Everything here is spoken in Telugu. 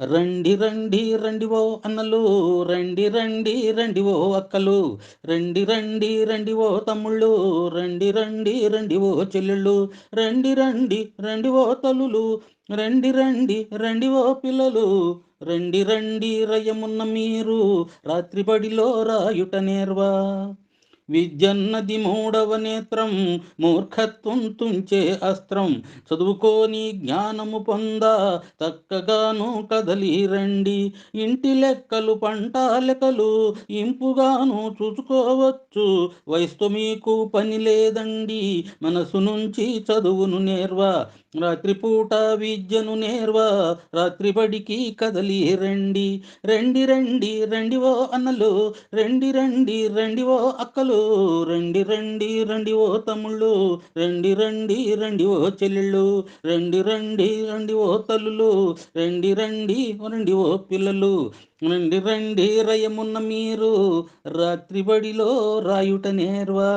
రండి రండి రండి ఓ అన్నలు రండి రండి రండి ఓ అక్కలు రండి రండి రండి ఓ తమ్ముళ్ళు రండి రండి రండి ఓ చెల్లెళ్ళు రండి రండి రండి ఓ తల్లులు రండి రండి రండి ఓ పిల్లలు రండి రండి రయమున్న మీరు రాత్రి బడిలో రాయుట నేర్వా. విద్యన్నది మూడవ నేత్రం మూర్ఖత్వం తుంచే అస్త్రం. చదువుకోని జ్ఞానము పొంద చక్కగాను కదలి రండి. ఇంటి లెక్కలు పంట లెక్కలు ఇంపుగాను చూసుకోవచ్చు. వయసుతో మీకు పని లేదండి. మనసు నుంచి చదువును నేర్వా. రాత్రిపూట విద్యను నేర్వ. రాత్రి బడికి కదలి రండి. రండి రండి రండివో అన్నలు. రండి రండి రండివో అక్కలు. రండి రండి రండి ఓ తమ్ముళ్ళు. రండి రండి రండి ఓ చెల్లెళ్ళు. రండి రండి రండి ఓ తల్లులు. రండి రండి రండి ఓ పిల్లలు. రండి రండి రయమున్న మీరు. రాత్రి బడిలో రాయుట నేర్వా.